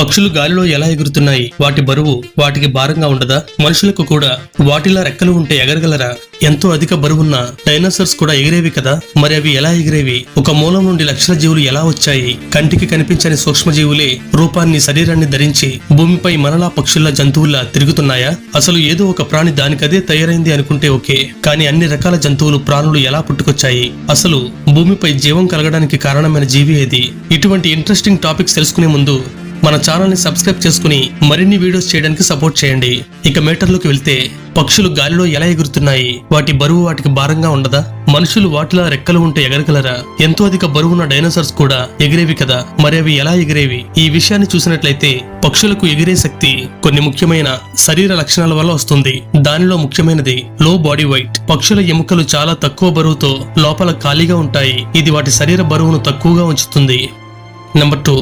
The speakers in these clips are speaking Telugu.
పక్షులు గాలిలో ఎలా ఎగురుతున్నాయి? వాటి బరువు వాటికి భారంగా ఉండదా? మనుషులకు కూడా వాటిలా రెక్కలు ఉంటే ఎగరగలరా? ఎంతో అధిక బరువున్న డైనోసార్స్ కూడా ఎగిరేవి కదా? మరి అవి ఎలా ఎగిరేవి? ఒక మూలం నుండి లక్షల జీవులు ఎలా వచ్చాయి? కంటికి కనిపించని సూక్ష్మజీవులే రూపాన్ని శరీరాన్ని ధరించి భూమిపై మనలా పక్షుల్లా జంతువుల్లా తిరుగుతున్నాయా? అసలు ఏదో ఒక ప్రాణి దానికదే తయారైంది అనుకుంటే ఓకే. కానీ అన్ని రకాల జంతువులు ప్రాణులు ఎలా పుట్టుకొచ్చాయి? అసలు భూమిపై జీవం కలగడానికి కారణమైన జీవి ఏది? ఇటువంటి ఇంట్రెస్టింగ్ టాపిక్స్ తెలుసుకునే ముందు మన ఛానల్ని సబ్స్క్రైబ్ చేసుకుని మరిన్ని వీడియోస్ చేయడానికి సపోర్ట్ చేయండి. ఇక మేటర్లోకి వెళ్తే పక్షులు గాలిలో ఎలా ఎగురుతున్నాయి? వాటి బరువు వాటికి భారంగా ఉండదా? మనుషులు వాటిలా రెక్కలు ఉంటే ఎగరగలరా? ఎంతో అధిక బరువున్న డైనోసార్స్ కూడా ఎగిరేవి కదా. మరి అవి ఎలా ఎగిరేవి? ఈ విషయాన్ని చూసినట్లయితే పక్షులకు ఎగిరే శక్తి కొన్ని ముఖ్యమైన శరీర లక్షణాల వల్ల వస్తుంది. దానిలో ముఖ్యమైనది లో బాడీ వెయిట్ పక్షుల ఎముకలు చాలా తక్కువ బరువుతో లోపల ఖాళీగా ఉంటాయి. ఇది వాటి శరీర బరువును తక్కువగా ఉంచుతుంది. నెంబర్ టూ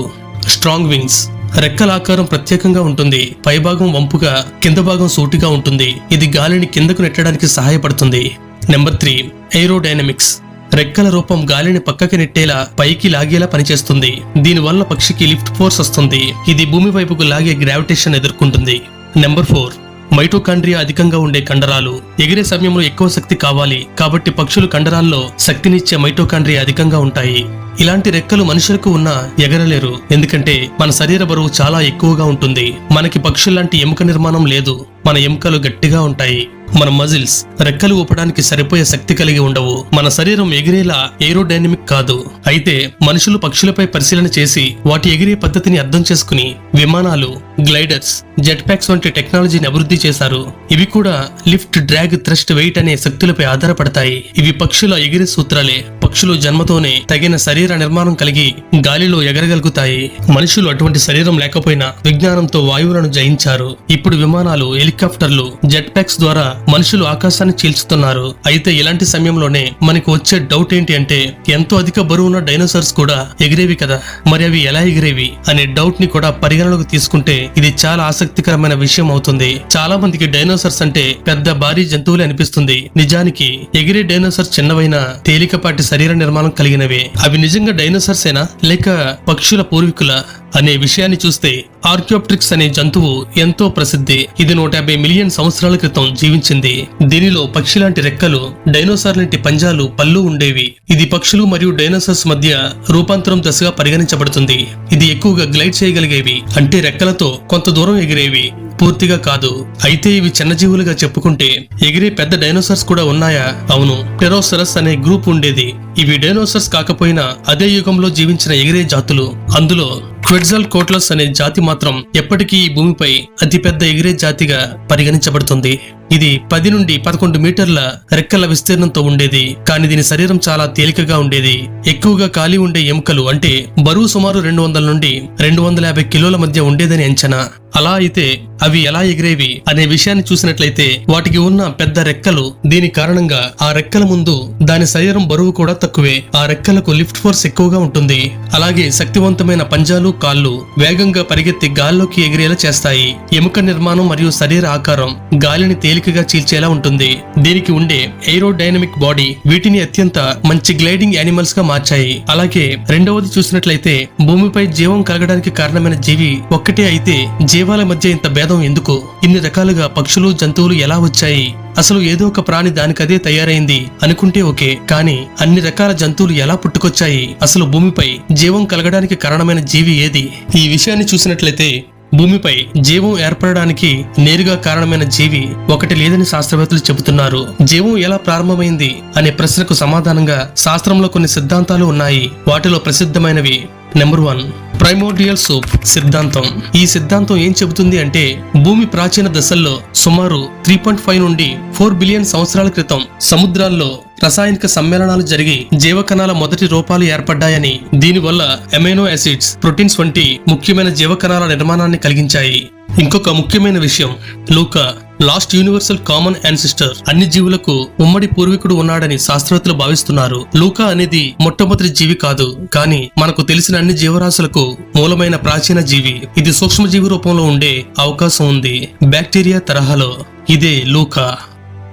స్ట్రాంగ్ వింగ్స్ రెక్కల ఆకారం ప్రత్యేకంగా ఉంటుంది. పైభాగం వంపుగా కింద భాగం సూటిగా ఉంటుంది. ఇది గాలిని కిందకు నెట్టడానికి సహాయపడుతుంది. నెంబర్ త్రీ ఎయిరోడైనమిక్స్ రెక్కల రూపం గాలిని పక్కకి నెట్టేలా పైకి లాగేలా పనిచేస్తుంది. దీనివల్ల పక్షికి లిఫ్ట్ ఫోర్స్ వస్తుంది. ఇది భూమి వైపుకు లాగే గ్రావిటేషన్ ఎదుర్కొంటుంది. నెంబర్ ఫోర్ మైటోకాండ్రియా అధికంగా ఉండే కండరాలు ఎగిరే సమయంలో ఎక్కువ శక్తి కావాలి కాబట్టి పక్షులు కండరాల్లో శక్తినిచ్చే మైటోకాండ్రియా అధికంగా ఉంటాయి. ఇలాంటి రెక్కలు మనుషులకు ఉన్నా ఎగరలేరు. ఎందుకంటే మన శరీర బరువు చాలా ఎక్కువగా ఉంటుంది. మనకి పక్షుల్లాంటి ఎముక నిర్మాణం లేదు. మన ఎముకలు గట్టిగా ఉంటాయి. మన మజిల్స్ రెక్కలు ఊపడానికి సరిపోయే శక్తి కలిగి ఉండవు. మన శరీరం ఎగిరేలా ఏరోడైనమిక్ కాదు. అయితే మనుషులు పక్షులపై పరిశీలన చేసి వాటి ఎగిరే పద్ధతిని అర్థం చేసుకుని విమానాలు గ్లైడర్స్ జెట్ ప్యాక్స్ వంటి టెక్నాలజీని అభివృద్ధి చేశారు. ఇవి కూడా లిఫ్ట్ డ్రాగ్ థ్రస్ట్ వెయిట్ అనే శక్తులపై ఆధారపడతాయి. ఇవి పక్షుల ఎగిరే సూత్రాలే. పక్షులు జన్మతోనే తగిన శరీర నిర్మాణం కలిగి గాలిలో ఎగరగలుగుతాయి. మనుషులు అటువంటి శరీరం లేకపోయినా విజ్ఞానంతో వాయువులను జయించారు. ఇప్పుడు విమానాలు హెలికాప్టర్లు జెట్ ప్యాక్స్ ద్వారా మనుషులు ఆకాశాన్ని చీల్చుతున్నారు. అయితే ఇలాంటి సమయంలోనే మనకు వచ్చే డౌట్ ఏంటి అంటే ఎంతో అధిక బరువున్న డైనోసార్స్ కూడా ఎగిరేవి కదా? మరి అవి ఎలా ఎగిరేవి? అనే డౌట్ని కూడా పరిగణలోకి తీసుకుంటే ఇది చాలా ఆసక్తికరమైన విషయం అవుతుంది. చాలా మందికి డైనోసార్స్ అంటే పెద్ద భారీ జంతువులే అనిపిస్తుంది. నిజానికి ఎగిరే డైనోసార్స్ చిన్నవైన తేలికపాటి శరీర నిర్మాణం కలిగినవే. అవి నిజంగా డైనోసార్సేనా? లేక పక్షుల పూర్వీకుల? అనే విషయాన్ని చూస్తే ఆర్కియోప్ట్రిక్స్ అనే జంతువు ఎంతో ప్రసిద్ధి. ఇది నూట యాభై మిలియన్ సంవత్సరాల క్రితం జీవించింది. దీనిలో పక్షి లాంటి రెక్కలు డైనోసార్ లాంటి పంజాలు పళ్ళు ఉండేవి. ఇది పక్షులు మరియు డైనోసార్స్ మధ్య రూపాంతరం దశగా పరిగణించబడుతుంది. ఇది ఎక్కువగా గ్లైడ్ చేయగలిగేవి అంటే రెక్కలతో కొంత దూరం ఎగిరేవి. పూర్తిగా కాదు. అయితే ఇవి చిన్నజీవులుగా చెప్పుకుంటే ఎగిరే పెద్ద డైనోసార్స్ కూడా ఉన్నాయా? అవును టెరోసరస్ అనే గ్రూప్ ఉండేది. ఇవి డైనోసార్స్ కాకపోయినా అదే యుగంలో జీవించిన ఎగిరే జాతులు. అందులో క్వెడ్జల్ కోట్లస్ అనే జాతి మాత్రం ఎప్పటికీ ఈ భూమిపై అతిపెద్ద ఎగిరే జాతిగా పరిగణించబడుతుంది. ఇది పది నుండి పదకొండు మీటర్ల రెక్కల విస్తీర్ణంతో ఉండేది. కానీ దీని శరీరం చాలా తేలికగా ఉండేది. ఎక్కువగా ఖాళీ ఉండే ఎముకలు అంటే బరువు సుమారు రెండు వందల నుండి రెండు వందల యాభై కిలోల మధ్య ఉండేదని అంచనా. అలా అయితే అవి ఎలా ఎగిరేవి అనే విషయాన్ని చూసినట్లయితే వాటికి ఉన్న పెద్ద రెక్కలు దీని కారణంగా ఆ రెక్కల ముందు దాని శరీరం బరువు కూడా తక్కువే. ఆ రెక్కలకు లిఫ్ట్ ఫోర్స్ ఎక్కువగా ఉంటుంది. అలాగే శక్తివంతమైన పంజాలు కాళ్ళు వేగంగా పరిగెత్తి గాల్లోకి ఎగిరేలా చేస్తాయి. ఎముక నిర్మాణం మరియు శరీర ఆకారం గాలిని తేలికగా చీల్చేలా ఉంటుంది. దీనికి ఉండే ఎయిరోడైనమిక్ బాడీ వీటిని అత్యంత మంచి గ్లైడింగ్ యానిమల్స్గా మార్చాయి. అలాగే రెండవది చూసినట్లయితే భూమిపై జీవం కలగడానికి కారణమైన జీవి ఒక్కటే అయితే జీవాల మధ్య ఇంత భేదం ఎందుకు? ఇన్ని రకాలుగా పక్షులు జంతువులు ఎలా వచ్చాయి? అసలు ఏదో ఒక ప్రాణి దానికదే తయారైంది అనుకుంటే ఓకే కానీ అన్ని రకాల జంతువులు ఎలా పుట్టుకొచ్చాయి? అసలు భూమిపై జీవం కలగడానికి కారణమైన జీవి ఏది? ఈ విషయాన్ని చూసినట్లయితే భూమిపై జీవం ఏర్పడడానికి నేరుగా కారణమైన జీవి ఒకటి లేదని శాస్త్రవేత్తలు చెబుతున్నారు. జీవం ఎలా ప్రారంభమైంది అనే ప్రశ్నకు సమాధానంగా శాస్త్రంలో కొన్ని సిద్ధాంతాలు ఉన్నాయి. వాటిలో ప్రసిద్ధమైనవి నెంబర్ వన్. ప్రైమోడియల్ సూప్ సిద్ధాంతం. ఈ సిద్ధాంతం ఏం చెబుతుంది అంటే భూమి ప్రాచీన దశల్లో సుమారు త్రీ పాయింట్ ఫైవ్ నుండి ఫోర్ బిలియన్ సంవత్సరాల క్రితం సముద్రాల్లో రసాయనిక సమ్మేళనాలు జరిగి జీవకణాల మొదటి రూపాలు ఏర్పడ్డాయని దీనివల్ల అమైనో యాసిడ్స్ ప్రోటీన్స్ వంటి ముఖ్యమైన జీవకణాల నిర్మాణాన్ని కలిగించాయి. ఇంకొక ముఖ్యమైన విషయం LUCA last universal common ancestor అన్ని జీవులకు ఉమ్మడి పూర్వీకుడు ఉన్నాడని శాస్త్రవేత్తలు భావిస్తున్నారు. లూకా అనేది మొట్టమొదటి జీవి కాదు కానీ మనకు తెలిసిన అన్ని జీవరాశులకు మూలమైన ప్రాచీన జీవి. ఇది సూక్ష్మజీవి రూపంలో ఉండే అవకాశం ఉంది. బ్యాక్టీరియా తరహాలో ఇదే లూకా.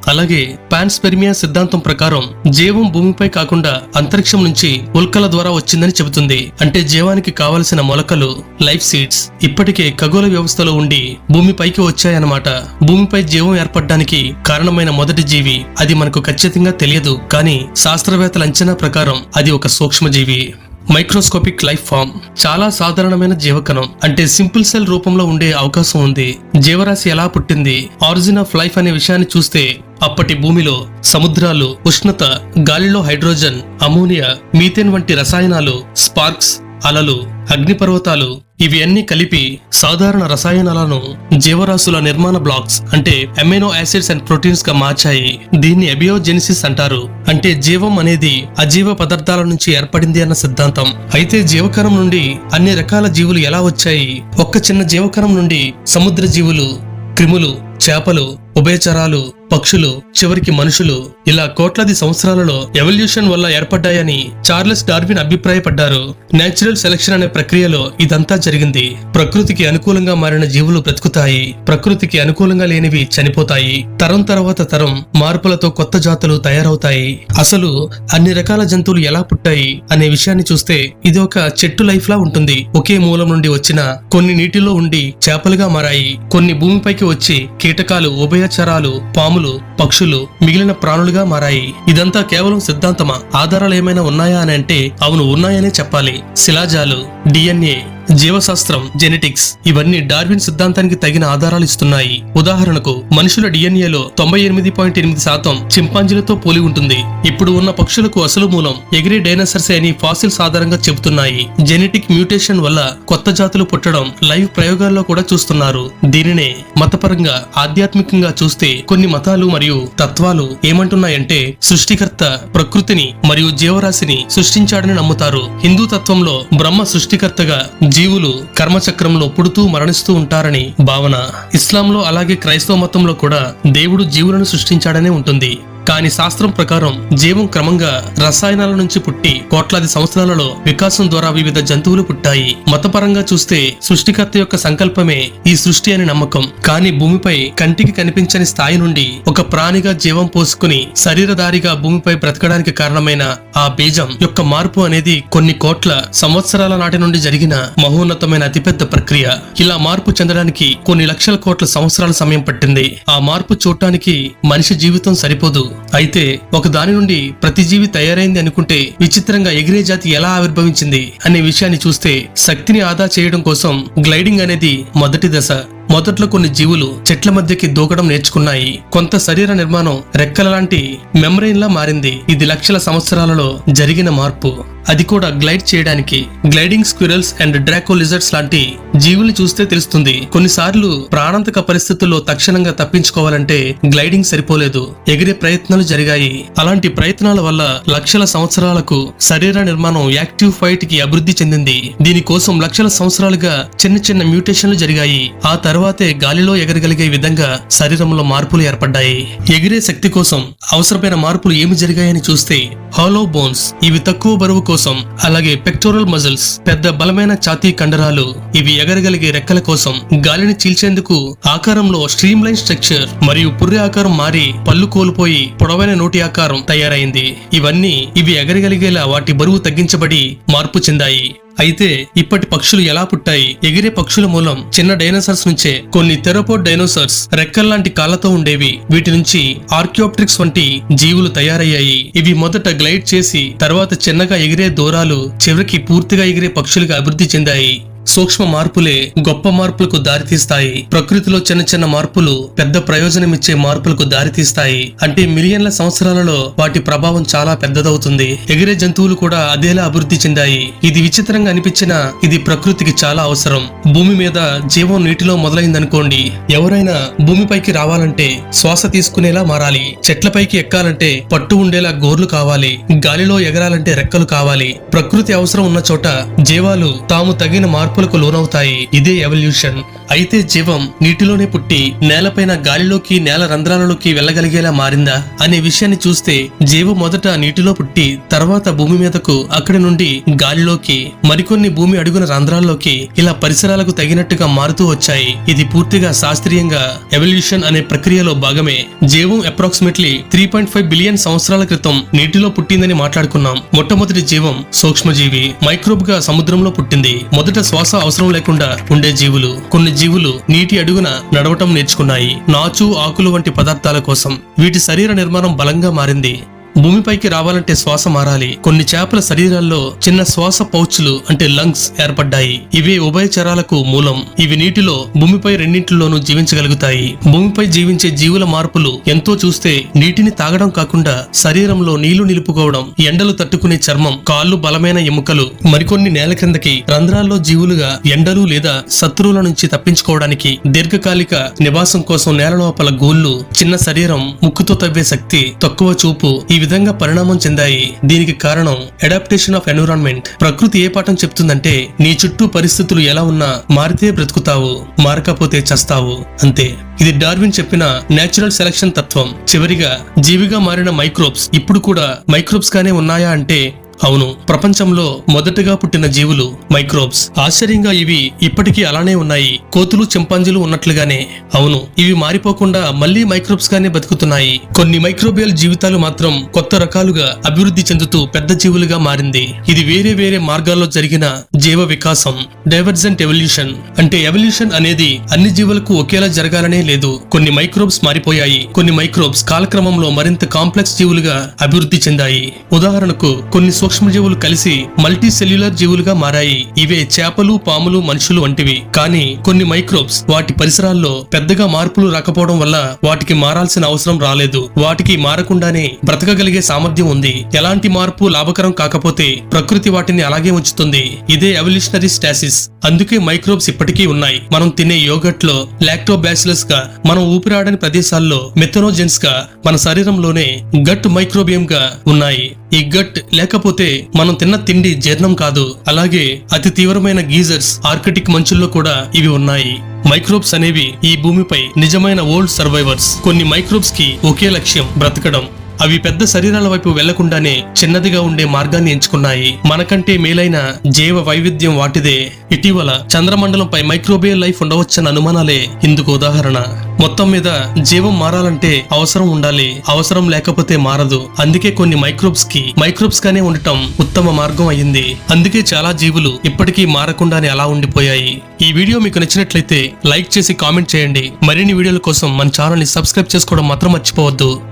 అలాగే పాన్స్పెర్మియా సిద్ధాంతం ప్రకారం జీవం భూమిపై కాకుండా అంతరిక్షం నుంచి ఉల్కల ద్వారా వచ్చిందని చెబుతుంది. అంటే జీవానికి కావలసిన మొలకలు లైఫ్ సీడ్స్ ఇప్పటికే ఖగోళ వ్యవస్థలో ఉండి భూమిపైకి వచ్చాయన్నమాట. భూమిపై జీవం ఏర్పడడానికి కారణమైన మొదటి జీవి. అది మనకు ఖచ్చితంగా తెలియదు కానీ శాస్త్రవేత్తల అంచనా ప్రకారం అది ఒక సూక్ష్మజీవి. మైక్రోస్కోపిక్ లైఫ్ ఫామ్ చాలా సాధారణమైన జీవకణం. అంటే సింపుల్ సెల్ రూపంలో ఉండే అవకాశం ఉంది. జీవరాశి ఎలా పుట్టింది? ఆరిజిన్ ఆఫ్ లైఫ్ అనే విషయాన్ని చూస్తే అప్పటి భూమిలో సముద్రాలు ఉష్ణత గాలిలో హైడ్రోజన్ అమోనియా మీథేన్ వంటి రసాయనాలు స్పార్క్స్ అలలు అగ్నిపర్వతాలు ఇవి అన్ని కలిపి సాధారణ రసాయనాలను జీవరాశుల నిర్మాణ బ్లాక్స్ అంటే అమైనో యాసిడ్స్ అండ్ ప్రోటీన్స్గా మార్చాయి. దీన్ని అబియోజెనిసిస్ అంటారు. అంటే జీవం అనేది అజీవ పదార్థాల నుంచి ఏర్పడింది అన్న సిద్ధాంతం. అయితే జీవకరం నుండి అన్ని రకాల జీవులు ఎలా వచ్చాయి? ఒక్క చిన్న జీవకరం నుండి సముద్ర జీవులు క్రిములు చేపలు ఉభయచరాలు పక్షులు చివరికి మనుషులు ఇలా కోట్లాది సంవత్సరాలలో ఎవల్యూషన్ వల్ల ఏర్పడ్డాయని చార్లెస్ డార్విన్ అభిప్రాయపడ్డారు. నేచురల్ సెలక్షన్ అనే ప్రక్రియలో ఇదంతా జరిగింది. ప్రకృతికి అనుకూలంగా మారిన జీవులు బ్రతుకుతాయి. ప్రకృతికి అనుకూలంగా లేనివి చనిపోతాయి. తరం తర్వాత తరం మార్పులతో కొత్త జాతులు తయారవుతాయి. అసలు అన్ని రకాల జంతువులు ఎలా పుట్టాయి అనే విషయాన్ని చూస్తే ఇది ఒక చెట్టు లైఫ్ లా ఉంటుంది. ఒకే మూలం నుండి వచ్చిన కొన్ని నీటిలో ఉండి చేపలుగా మారాయి. కొన్ని భూమిపైకి వచ్చి కీటకాలు ఉభయచరాలు పాములు పక్షులు మిగిలిన ప్రాణులుగా మారాయి. ఇదంతా కేవలం సిద్ధాంతమా? ఆధారాలు ఏమైనా ఉన్నాయా అని అంటే అవును ఉన్నాయనే చెప్పాలి. శిలాజాలు డిఎన్ఏ జీవశాస్త్రం జెనెటిక్స్ ఇవన్నీ డార్విన్ సిద్ధాంతానికి తగిన ఆధారాలు ఇస్తున్నాయి. ఉదాహరణకు మనుషుల డిఎన్ఏలో తొంభై ఎనిమిది పాయింట్ ఎనిమిది శాతం చింపాంజీలతో పోలి ఉంటుంది. ఇప్పుడు ఉన్న పక్షులకు అసలు మూలం ఎగిరే డైనోసర్స్ అని ఫాసిల్స్ ఆధారంగా చెబుతున్నాయి. జెనెటిక్ మ్యూటేషన్ వల్ల కొత్త జాతులు పుట్టడం లైవ్ ప్రయోగాల్లో కూడా చూస్తున్నారు. దీనినే మతపరంగా ఆధ్యాత్మికంగా చూస్తే కొన్ని మతాలు మరియు తత్వాలు ఏమంటున్నాయంటే సృష్టికర్త ప్రకృతిని మరియు జీవరాశిని సృష్టించాడని నమ్ముతారు. హిందూ తత్వంలో బ్రహ్మ సృష్టికర్తగా జీవులు కర్మచక్రంలో పుడుతూ మరణిస్తూ ఉంటారని భావన. ఇస్లాంలో అలాగే క్రైస్తవ మతంలో కూడా దేవుడు జీవులను సృష్టించాడనే ఉంటుంది. కానీ శాస్త్రం ప్రకారం జీవం క్రమంగా రసాయనాల నుంచి పుట్టి కోట్లాది సంవత్సరాలలో వికాసం ద్వారా వివిధ జంతువులు పుట్టాయి. మతపరంగా చూస్తే సృష్టికర్త యొక్క సంకల్పమే ఈ సృష్టి అని నమ్మకం. కానీ భూమిపై కంటికి కనిపించని స్థాయి నుండి ఒక ప్రాణిగా జీవం పోసుకుని శరీరధారిగా భూమిపై బ్రతకడానికి కారణమైన ఆ బీజం యొక్క మార్పు అనేది కొన్ని కోట్ల సంవత్సరాల నాటి నుండి జరిగిన మహోన్నతమైన అతిపెద్ద ప్రక్రియ. ఇలా మార్పు చెందడానికి కొన్ని లక్షల కోట్ల సంవత్సరాల సమయం పట్టింది. ఆ మార్పు చూడటానికి మనిషి జీవితం సరిపోదు. అయితే ఒక దాని నుండి ప్రతి జీవి తయారైంది అనుకుంటే విచిత్రంగా ఎగిరే జాతి ఎలా ఆవిర్భవించింది అనే విషయాన్ని చూస్తే శక్తిని ఆదా చేయడం కోసం గ్లైడింగ్ అనేది మొదటి దశ. మొదట్లో కొన్ని జీవులు చెట్ల మధ్యకి దూకడం నేర్చుకున్నాయి. కొంత శరీర నిర్మాణం రెక్కల లాంటి మెమరైన్ లా మారింది. ఇది లక్షల సంవత్సరాలలో జరిగిన మార్పు. అది కూడా గ్లైడ్ చేయడానికి gliding squirrels and draco lizards లాంటి జీవుల్ని చూస్తే తెలుస్తుంది. కొన్నిసార్లు ప్రాణాంతక పరిస్థితుల్లో తక్షణంగా తప్పించుకోవాలంటే గ్లైడింగ్ సరిపోలేదు. ఎగిరే ప్రయత్నాలు జరిగాయి. అలాంటి ప్రయత్నాల వల్ల లక్షల సంవత్సరాలకు శరీర నిర్మాణం యాక్టివ్ ఫైట్కి అభివృద్ధి చెందింది. దీనికోసం లక్షల సంవత్సరాలుగా చిన్న చిన్న మ్యూటేషన్లు జరిగాయి. ఆ తర్వాత తర్వాతే గాలిలో ఎగరగలిగే విధంగా శరీరంలో మార్పులు ఏర్పడ్డాయి. ఎగిరే శక్తి కోసం అవసరమైన మార్పులు ఏమి జరిగాయని చూస్తే హాలో బోన్స్ ఇవి తక్కువ బరువు కోసం అలాగే పెక్టోరల్ మజిల్స్ పెద్ద బలమైన ఛాతీ కండరాలు ఇవి ఎగరగలిగే రెక్కల కోసం గాలిని చీల్చేందుకు ఆకారంలో స్ట్రీమ్ లైన్ స్ట్రక్చర్ మరియు పుర్రె ఆకారం మారి పళ్ళు కోల్పోయి పొడవైన నోటి ఆకారం తయారైంది. ఇవన్నీ ఇవి ఎగరగలిగేలా వాటి బరువు తగ్గించబడి మార్పు చెందాయి. అయితే ఇప్పటి పక్షులు ఎలా పుట్టాయి? ఎగిరే పక్షుల మూలం చిన్న డైనోసార్స్ నుంచే కొన్ని థెరపోడ్ డైనోసార్స్ రెక్కల్లాంటి కాళ్ళతో ఉండేవి. వీటి నుంచి ఆర్కియోప్ట్రిక్స్ వంటి జీవులు తయారయ్యాయి. ఇవి మొదట గ్లైడ్ చేసి తర్వాత చిన్నగా ఎగిరే దూరాలు చివరికి పూర్తిగా ఎగిరే పక్షులుగా అభివృద్ధి చెందాయి. సూక్ష్మ మార్పులే గొప్ప మార్పులకు దారితీస్తాయి. ప్రకృతిలో చిన్న చిన్న మార్పులు పెద్ద ప్రయోజనమిచ్చే మార్పులకు దారితీస్తాయి. అంటే మిలియన్ల సంవత్సరాలలో వాటి ప్రభావం చాలా పెద్దదవుతుంది. ఎగిరే జంతువులు కూడా అదేలా అభివృద్ధి చెందాయి. ఇది విచిత్రంగా అనిపించినా ఇది ప్రకృతికి చాలా అవసరం. భూమి మీద జీవం నీటిలో మొదలైందనుకోండి. ఎవరైనా భూమిపైకి రావాలంటే శ్వాస తీసుకునేలా మారాలి. చెట్లపైకి ఎక్కాలంటే పట్టు ఉండేలా గోర్లు కావాలి. గాలిలో ఎగరాలంటే రెక్కలు కావాలి. ప్రకృతి అవసరం ఉన్న చోట జీవాలు తాము తగిన మార్పు మార్పులకు లోనవుతాయి. ఇదే ఎవల్యూషన్ అయితే జీవం నీటిలోనే పుట్టి నేలపైన గాలిలోకి నేల రంధ్రాలలోకి వెళ్ళగలిగేలా మారిందా? అనే విషయాన్ని చూస్తే జీవం మొదట నీటిలో పుట్టి తర్వాత భూమి మీదకు అక్కడి నుండి గాలిలోకి మరికొన్ని భూమి అడుగున రంధ్రాల్లోకి ఇలా పరిసరాలకు తగినట్టుగా మారుతూ వచ్చాయి. ఇది పూర్తిగా శాస్త్రీయంగా ఎవల్యూషన్ అనే ప్రక్రియలో భాగమే. జీవం approximately three point five billion సంవత్సరాల క్రితం నీటిలో పుట్టిందని మాట్లాడుకున్నాం. మొట్టమొదటి జీవం సూక్ష్మజీవి మైక్రోబ్గా సముద్రంలో పుట్టింది. మొదట శ్వాస అవసరం లేకుండా ఉండే జీవులు కొన్ని జీవులు నీటి అడుగున నడవటం నేర్చుకున్నాయి. నాచు ఆకులు వంటి పదార్థాల కోసం వీటి శరీర నిర్మాణం బలంగా మారింది. భూమిపైకి రావాలంటే శ్వాస మారాలి. కొన్ని చేపల శరీరాల్లో చిన్న శ్వాస పౌచ్లు అంటే లంగ్స్ ఏర్పడ్డాయి. ఇవే ఉభయచరాలకు మూలం. ఇవి నీటిలో భూమిపై రెండింటిలోనూ జీవించగలుగుతాయి. భూమిపై జీవించే జీవుల మార్పులు ఎంతో చూస్తే నీటిని తాగడం కాకుండా శరీరంలో నీళ్ళు నిలుపుకోవడం ఎండలు తట్టుకునే చర్మం కాళ్ళు బలమైన ఎముకలు మరికొన్ని నేల క్రిందకి రంధ్రాల్లో జీవులుగా ఎండలు లేదా శత్రువుల నుంచి తప్పించుకోవడానికి దీర్ఘకాలిక నివాసం కోసం నేల లోపల గూళ్ళు చిన్న శరీరం ముక్కుతో తవ్వే శక్తి తక్కువ చూపు ఈ విధంగా పరిణామం చెందాయి. దీనికి కారణం అడాప్టేషన్ ఆఫ్ ఎన్విరాన్మెంట్ ప్రకృతి ఏ పాఠం చెప్తుందంటే నీ చుట్టూ పరిస్థితులు ఎలా ఉన్నా మారితే బ్రతుకుతావు మారకపోతే చస్తావు అంతే. ఇది డార్విన్ చెప్పిన నేచురల్ సెలక్షన్ తత్వం. చివరిగా జీవిగా మారిన మైక్రోబ్స్ ఇప్పుడు కూడా మైక్రోబ్స్ గానే ఉన్నాయా అంటే అవును ప్రపంచంలో మొదటగా పుట్టిన జీవులు మైక్రోబ్స్. ఆశ్చర్యంగా ఇవి ఇప్పటికీ అలానే ఉన్నాయి. కోతులు చింపాంజీలు ఉన్నట్లుగానే. అవును ఇవి మారిపోకుండా మళ్ళీ మైక్రోబ్స్ గానే బతుకుతున్నాయి. కొన్ని మైక్రోబియల్ జీవితాలు మాత్రం కొత్త రకాలుగా అభివృద్ధి చెందుతూ పెద్ద జీవులుగా మారింది. ఇది వేరే వేరే మార్గాల్లో జరిగిన జీవ వికాసం. Divergent evolution. అంటే ఎవల్యూషన్ అనేది అన్ని జీవులకు ఒకేలా జరగాలనే లేదు. కొన్ని మైక్రోబ్స్ మారిపోయాయి. కొన్ని మైక్రోబ్స్ కాలక్రమంలో మరింత కాంప్లెక్స్ జీవులుగా అభివృద్ధి చెందాయి. ఉదాహరణకు కొన్ని సూక్ష్మజీవులు కలిసి మల్టీ సెల్యులర్ జీవులుగా మారాయి. ఇవే చేపలు పాములు మనుషులు వంటివి. కానీ కొన్ని మైక్రోబ్స్ వాటి పరిసరాల్లో పెద్దగా మార్పులు రాకపోవడం వల్ల వాటికి మారాల్సిన అవసరం రాలేదు. వాటికి మారకుండానే బ్రతకగలిగే సామర్థ్యం ఉంది. ఎలాంటి మార్పు లాభకరం కాకపోతే ప్రకృతి వాటిని అలాగే ఉంచుతుంది. ఇదే ఎవల్యూషనరీ స్టాసిస్ అందుకే మైక్రోబ్స్ ఇప్పటికీ ఉన్నాయి. మనం తినే యోగట్లో లాక్టోబాసిలస్గా మనం ఊపిరాడని ప్రదేశాల్లో మెథనోజెన్స్గా మన శరీరంలోనే గట్ మైక్రోబియం గా ఉన్నాయి. ఈ గట్ లేకపోతే మనం తిన్న తిండి జీర్ణం కాదు. అలాగే అతి తీవ్రమైన గీజర్స్ ఆర్కిటిక్ మంచుల్లో కూడా ఇవి ఉన్నాయి. మైక్రోబ్స్ అనేవి ఈ భూమిపై నిజమైన ఓల్డ్ సర్వైవర్స్. కొన్ని మైక్రోబ్స్కి ఒకే లక్ష్యం బ్రతకడం. అవి పెద్ద శరీరాల వైపు వెళ్ళకుండానే చిన్నదిగా ఉండే మార్గాన్ని ఎంచుకున్నాయి. మనకంటే మేలైన జీవ వైవిధ్యం వాటిదే. ఇటీవల చంద్రమండలంపై మైక్రోబియల్ లైఫ్ ఉండవచ్చన్న అనుమానాలే ఇందుకు ఉదాహరణ. మొత్తం మీద జీవం మారాలంటే అవసరం ఉండాలి. అవసరం లేకపోతే మారదు. అందుకే కొన్ని మైక్రోబ్స్కి మైక్రోబ్స్ గానే ఉండటం ఉత్తమ మార్గం అయ్యింది అందుకే చాలా జీవులు ఇప్పటికీ మారకుండానే అలా ఉండిపోయాయి. ఈ వీడియో మీకు నచ్చినట్లయితే లైక్ చేసి కామెంట్ చేయండి. మరిన్ని వీడియోల కోసం మన ఛానల్ని సబ్స్క్రైబ్ చేసుకోవడం మాత్రం మర్చిపోవద్దు.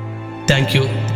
താങ്ക്